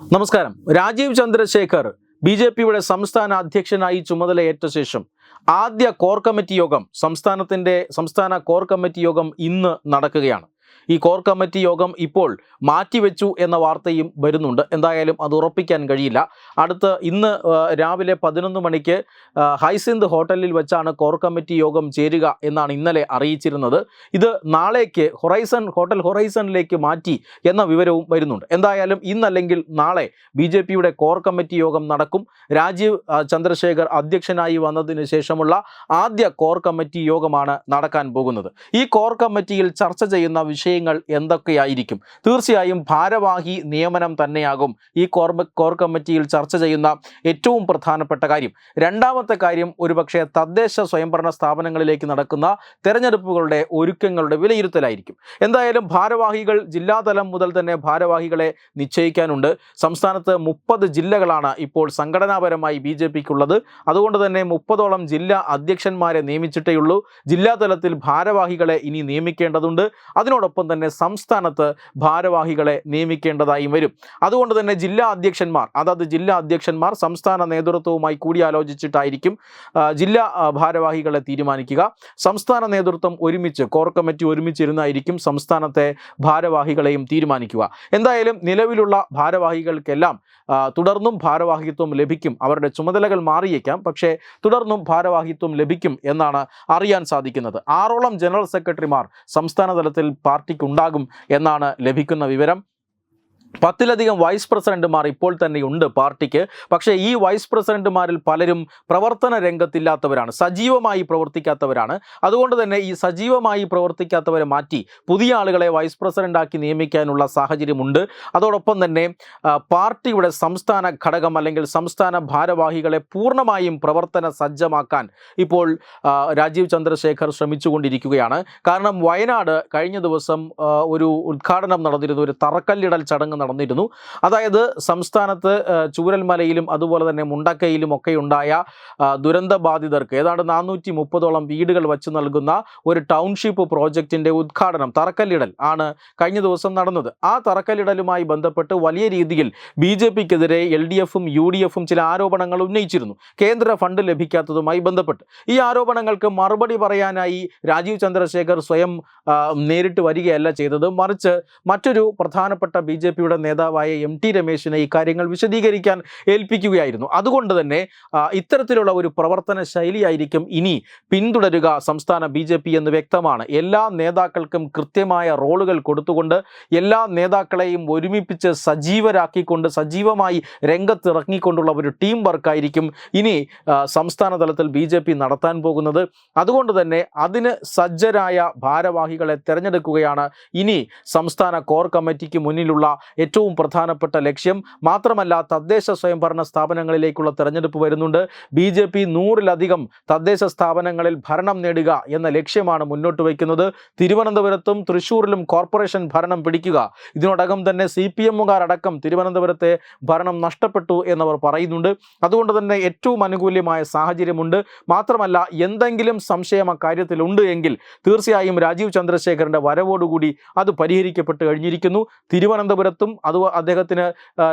നമസ്കാരം. Rajeev Chandrasekhar B J പിയുടെ സംസ്ഥാന അധ്യക്ഷനായി ചുമതലയേറ്റ ശേഷം ആദ്യ കോർ കമ്മിറ്റി യോഗം സംസ്ഥാനത്തിന്റെ സംസ്ഥാന കോർ കമ്മിറ്റി യോഗം ഇന്ന് നടക്കുകയാണ്. ഈ കോർ കമ്മിറ്റി യോഗം ഇപ്പോൾ മാറ്റിവെച്ചു എന്ന വാർത്തയും വരുന്നുണ്ട്. എന്തായാലും അത് ഉറപ്പിക്കാൻ കഴിയില്ല. അടുത്ത് ഇന്ന് രാവിലെ പതിനൊന്ന് മണിക്ക് ഹൈസിന്ദ് ഹോട്ടലിൽ വെച്ചാണ് കോർ കമ്മിറ്റി യോഗം ചേരുക എന്നാണ് ഇന്നലെ അറിയിച്ചിരുന്നത്. ഇത് നാളേക്ക് ഹൊറൈസൺ ഹോട്ടൽ ഹൊറൈസണിലേക്ക് മാറ്റി എന്ന വിവരവും വരുന്നുണ്ട്. എന്തായാലും ഇന്നല്ലെങ്കിൽ നാളെ ബി കോർ കമ്മിറ്റി യോഗം നടക്കും. രാജീവ് ചന്ദ്രശേഖർ അധ്യക്ഷനായി വന്നതിന് ശേഷമുള്ള ആദ്യ കോർ കമ്മിറ്റി യോഗമാണ് നടക്കാൻ പോകുന്നത്. ഈ കോർ കമ്മിറ്റിയിൽ ചർച്ച ചെയ്യുന്ന വിഷയങ്ങൾ എന്തൊക്കെയായിരിക്കും? തീർച്ചയായും ഭാരവാഹി നിയമനം തന്നെയാകും ഈ കോർ കോർ കമ്മിറ്റിയിൽ ചർച്ച ചെയ്യുന്ന ഏറ്റവും പ്രധാനപ്പെട്ട കാര്യം. രണ്ടാമത്തെ കാര്യം ഒരുപക്ഷെ തദ്ദേശ സ്വയംഭരണ സ്ഥാപനങ്ങളിലേക്ക് നടക്കുന്ന തെരഞ്ഞെടുപ്പുകളുടെ ഒരുക്കങ്ങളുടെ വിലയിരുത്തലായിരിക്കും. എന്തായാലും ഭാരവാഹികൾ ജില്ലാതലം മുതൽ തന്നെ ഭാരവാഹികളെ നിശ്ചയിക്കാനുണ്ട്. സംസ്ഥാനത്ത് മുപ്പത് ജില്ലകളാണ് ഇപ്പോൾ സംഘടനാപരമായി ബി ജെ പിക്കുള്ളത്. അതുകൊണ്ട് തന്നെ മുപ്പതോളം ജില്ലാ അധ്യക്ഷന്മാരെ നിയമിച്ചിട്ടേയുള്ളൂ. ജില്ലാതലത്തിൽ ഭാരവാഹികളെ ഇനി നിയമിക്കേണ്ടതുണ്ട്. അതിനോടൊപ്പം തന്നെ സംസ്ഥാനത്ത് ഭാരവാഹികളെ നിയമിക്കേണ്ടതായും വരും. അതുകൊണ്ട് തന്നെ ജില്ലാ അധ്യക്ഷന്മാർ അതാത് ജില്ലാ അധ്യക്ഷന്മാർ സംസ്ഥാന നേതൃത്വവുമായി കൂടിയാലോചിച്ചിട്ടായിരിക്കും ജില്ലാ ഭാരവാഹികളെ തീരുമാനിക്കുക. സംസ്ഥാന നേതൃത്വം ഒരുമിച്ച് കോർ കമ്മിറ്റി ഒരുമിച്ചിരുന്നായിരിക്കും സംസ്ഥാനത്തെ ഭാരവാഹികളെയും തീരുമാനിക്കുക. എന്തായാലും നിലവിലുള്ള ഭാരവാഹികൾക്കെല്ലാം തുടർന്നും ഭാരവാഹിത്വം ലഭിക്കും. അവരുടെ ചുമതലകൾ മാറിയേക്കാം പക്ഷേ തുടർന്നും ഭാരവാഹിത്വം ലഭിക്കും എന്നാണ് അറിയാൻ സാധിക്കുന്നത്. ആറോളം ജനറൽ സെക്രട്ടറിമാർ സംസ്ഥാന തലത്തിൽ പാർട്ടിക്ക് ഉണ്ടാകും എന്നാണ് ലഭിക്കുന്ന വിവരം. പത്തിലധികം വൈസ് പ്രസിഡന്റുമാർ ഇപ്പോൾ തന്നെയുണ്ട് പാർട്ടിക്ക്. പക്ഷേ ഈ വൈസ് പ്രസിഡന്റുമാരിൽ പലരും പ്രവർത്തന രംഗത്തില്ലാത്തവരാണ് സജീവമായി പ്രവർത്തിക്കാത്തവരാണ്. അതുകൊണ്ട് തന്നെ ഈ സജീവമായി പ്രവർത്തിക്കാത്തവരെ മാറ്റി പുതിയ ആളുകളെ വൈസ് പ്രസിഡന്റാക്കി നിയമിക്കാനുള്ള സാഹചര്യമുണ്ട്. അതോടൊപ്പം തന്നെ പാർട്ടിയുടെ സംസ്ഥാന ഘടകം അല്ലെങ്കിൽ സംസ്ഥാന ഭാരവാഹികളെ പൂർണമായും പ്രവർത്തന സജ്ജമാക്കാൻ ഇപ്പോൾ രാജീവ് ചന്ദ്രശേഖർ ശ്രമിച്ചുകൊണ്ടിരിക്കുകയാണ്. കാരണം വയനാട് കഴിഞ്ഞ ദിവസം ഒരു ഉദ്ഘാടനം നടന്നിരുന്നു ഒരു തറക്കല്ലിടൽ ചടങ്ങ് നടന്നിരുന്നു. അതായത് സംസ്ഥാനത്ത് ചൂരൽമലയിലും അതുപോലെ തന്നെ മുണ്ടക്കയിലും ഒക്കെ ഉണ്ടായ ദുരന്ത ബാധിതർക്ക് ഏതാണ്ട് നാനൂറ്റി മുപ്പതോളം വീടുകൾ വച്ച് നൽകുന്ന ഒരു ടൗൺഷിപ്പ് പ്രോജക്റ്റിന്റെ ഉദ്ഘാടനം തറക്കല്ലിടൽ ആണ് കഴിഞ്ഞ ദിവസം നടന്നത്. ആ തറക്കല്ലിടലുമായി ബന്ധപ്പെട്ട് വലിയ രീതിയിൽ ബി ജെ പിക്കെതിരെ എൽ ഡി എഫും യു ഡി എഫും ചില ആരോപണങ്ങൾ ഉന്നയിച്ചിരുന്നു. കേന്ദ്ര ഫണ്ട് ലഭിക്കാത്തതുമായി ബന്ധപ്പെട്ട്. ഈ ആരോപണങ്ങൾക്ക് മറുപടി പറയാനായി രാജീവ് ചന്ദ്രശേഖർ സ്വയം നേരിട്ട് വരികയല്ല ചെയ്തത്. മറിച്ച് മറ്റൊരു പ്രധാനപ്പെട്ട ബി ജെ നേതാവായ എം ടി രമേശിനെ ഈ കാര്യങ്ങൾ വിശദീകരിക്കാൻ ഏൽപ്പിക്കുകയായിരുന്നു. അതുകൊണ്ട് തന്നെ ഇത്തരത്തിലുള്ള ഒരു പ്രവർത്തന ശൈലിയായിരിക്കും ഇനി പിന്തുടരുക സംസ്ഥാന ബി എന്ന് വ്യക്തമാണ്. എല്ലാ നേതാക്കൾക്കും കൃത്യമായ റോളുകൾ കൊടുത്തുകൊണ്ട് എല്ലാ നേതാക്കളെയും ഒരുമിപ്പിച്ച് സജീവരാക്കിക്കൊണ്ട് സജീവമായി രംഗത്തിറങ്ങിക്കൊണ്ടുള്ള ഒരു ടീം വർക്കായിരിക്കും ഇനി സംസ്ഥാന തലത്തിൽ ബി നടത്താൻ പോകുന്നത്. അതുകൊണ്ട് തന്നെ അതിന് സജ്ജരായ ഭാരവാഹികളെ തിരഞ്ഞെടുക്കുകയാണ് ഇനി സംസ്ഥാന കോർ കമ്മിറ്റിക്ക് മുന്നിലുള്ള ഏറ്റവും പ്രധാനപ്പെട്ട ലക്ഷ്യം. മാത്രമല്ല തദ്ദേശ സ്വയംഭരണ സ്ഥാപനങ്ങളിലേക്കുള്ള തെരഞ്ഞെടുപ്പ് വരുന്നുണ്ട്. ബി ജെ പി നൂറിലധികം തദ്ദേശ സ്ഥാപനങ്ങളിൽ ഭരണം നേടുക എന്ന ലക്ഷ്യമാണ് മുന്നോട്ട് വയ്ക്കുന്നത്. തിരുവനന്തപുരത്തും തൃശൂരിലും കോർപ്പറേഷൻ ഭരണം പിടിക്കുക. ഇതിനോടകം തന്നെ സി പി എമ്മുകാരടക്കം തിരുവനന്തപുരത്തെ ഭരണം നഷ്ടപ്പെട്ടു എന്നവർ പറയുന്നുണ്ട്. അതുകൊണ്ട് തന്നെ ഏറ്റവും അനുകൂല്യമായ സാഹചര്യമുണ്ട്. മാത്രമല്ല എന്തെങ്കിലും സംശയം അക്കാര്യത്തിലുണ്ട് എങ്കിൽ തീർച്ചയായും രാജീവ് ചന്ദ്രശേഖരന്റെ വരവോടുകൂടി അത് പരിഹരിക്കപ്പെട്ട് കഴിഞ്ഞിരിക്കുന്നു. തിരുവനന്തപുരത്തും അത് അദ്ദേഹത്തിന്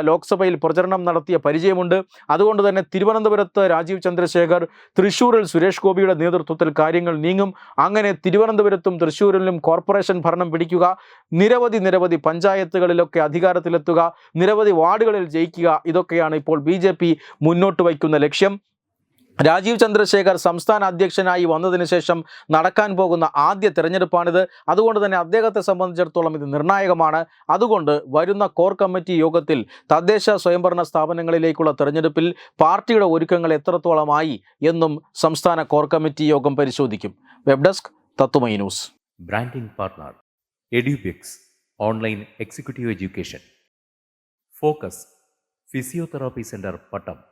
ലോക്സഭയിൽ പ്രചരണം നടത്തിയ പരിചയമുണ്ട്. അതുകൊണ്ട് തന്നെ തിരുവനന്തപുരത്ത് രാജീവ് ചന്ദ്രശേഖർ തൃശ്ശൂരിൽ സുരേഷ് ഗോപിയുടെ നേതൃത്വത്തിൽ കാര്യങ്ങൾ നീങ്ങും. അങ്ങനെ തിരുവനന്തപുരത്തും തൃശ്ശൂരിലും കോർപ്പറേഷൻ ഭരണം പിടിക്കുക നിരവധി നിരവധി പഞ്ചായത്തുകളിലൊക്കെ അധികാരത്തിലെത്തുക നിരവധി വാർഡുകളിൽ ജയിക്കുക ഇതൊക്കെയാണ് ഇപ്പോൾ ബി മുന്നോട്ട് വയ്ക്കുന്ന ലക്ഷ്യം. രാജീവ് ചന്ദ്രശേഖർ സംസ്ഥാന അധ്യക്ഷനായി വന്നതിന് ശേഷം നടക്കാൻ പോകുന്ന ആദ്യ തെരഞ്ഞെടുപ്പാണിത്. അതുകൊണ്ട് തന്നെ അദ്ദേഹത്തെ സംബന്ധിച്ചിടത്തോളം ഇത് നിർണായകമാണ്. അതുകൊണ്ട് വരുന്ന കോർ കമ്മിറ്റി യോഗത്തിൽ തദ്ദേശ സ്വയംഭരണ സ്ഥാപനങ്ങളിലേക്കുള്ള തെരഞ്ഞെടുപ്പിൽ പാർട്ടിയുടെ ഒരുക്കങ്ങൾ എത്രത്തോളമായി എന്നും സംസ്ഥാന കോർ കമ്മിറ്റി യോഗം പരിശോധിക്കും. വെബ് ഡെസ്ക് തത്തുമൈ news. Branding partner Edubix online executive education. Focus physiotherapy centre Pattom.